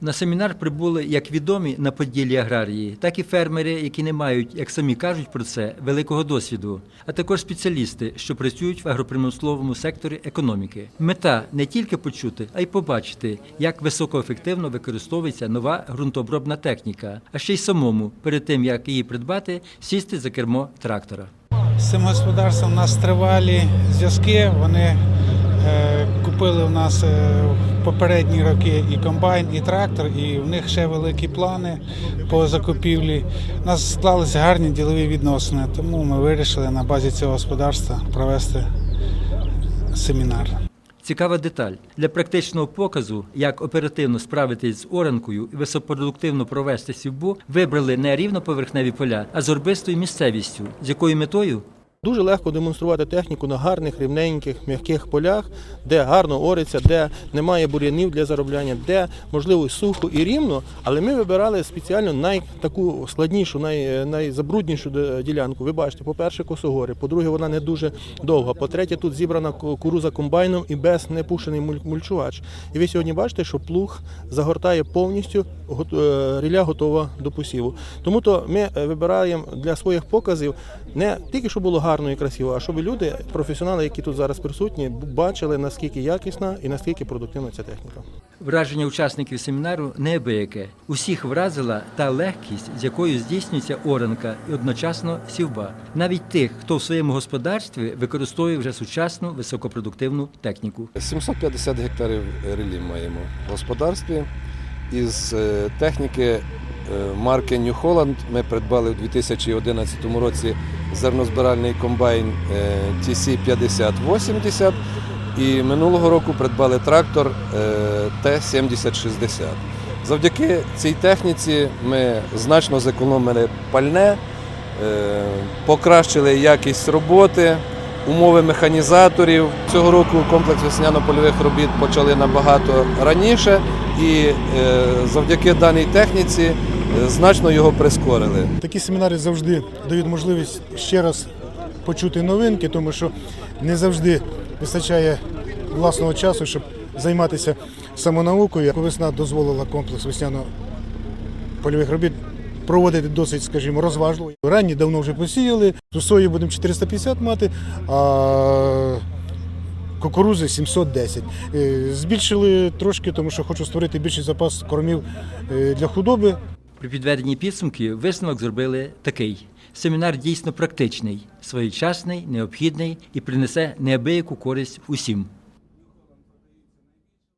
На семінар прибули як відомі на поділі аграрії, так і фермери, які не мають, як самі кажуть про це, великого досвіду, а також спеціалісти, що працюють в агропримисловому секторі економіки. Мета не тільки почути, а й побачити, як високоефективно використовується нова ґрунтообробна техніка, а ще й самому, перед тим як її придбати, сісти за кермо трактора. З цим господарством у нас тривалі зв'язки. Вони е, купили у нас е, в попередні роки і комбайн, і трактор, і в них ще великі плани по закупівлі. У нас склалися гарні ділові відносини, тому ми вирішили на базі цього господарства провести семінар. Цікава деталь для практичного показу, як оперативно справитись з оранкою і високопродуктивно провести сівбу, вибрали не рівноповерхневі поля, а з орбистою місцевістю, з якою метою Дуже легко демонструвати техніку на гарних, рівненьких, м'яких полях, де гарно ориться, де немає бур'янів для заробляння, де можливо сухо і рівно. Але ми вибирали спеціально най, таку складнішу, най, найзабруднішу ділянку. Ви бачите, по-перше, косогори, по-друге, вона не дуже довга. По-третє, тут зібрана ку- кукуруза комбайном і без непушений мульчувач. І ви сьогодні бачите, що плуг загортає повністю, е, ріля готова до посіву. Тому то ми е, вибираємо для своїх показів не тільки щоб було гарно і красиво, а щоб люди, професіонали, які тут зараз присутні, бачили наскільки якісна і наскільки продуктивна ця техніка. враження учасників семінару неабияке. Усіх вразила та легкість, з якою здійснюється оранка і одночасно сівба. Навіть тих, хто в своєму господарстві використовує вже сучасну високопродуктивну техніку. 750 гектарів релі маємо в господарстві. Із е, техніки марки New Holland ми придбали в 2011 році зернозбиральний комбайн е, TC5080 і минулого року придбали трактор е, T7060. Завдяки цій техніці ми значно зекономили пальне, е, покращили якість роботи, умови механізаторів. Цього року комплекс весняно-польових робіт почали набагато раніше і е, завдяки даній техніці е, значно його прискорили. Такі семінари завжди дають можливість ще раз почути новинки, тому що не завжди вистачає власного часу, щоб займатися самонаукою. Весна дозволила комплекс весняно-польових робіт проводити досить, скажімо, розважливо. Ранні давно вже посіяли, ту сою будемо 450 мати, а кукурузи 710. Е, Збільшили трошки, тому що хочу створити більший запас кормів е, для худоби. При підведенні підсумки висновок зробили такий: семінар дійсно практичний, своєчасний, необхідний і принесе неабияку користь усім.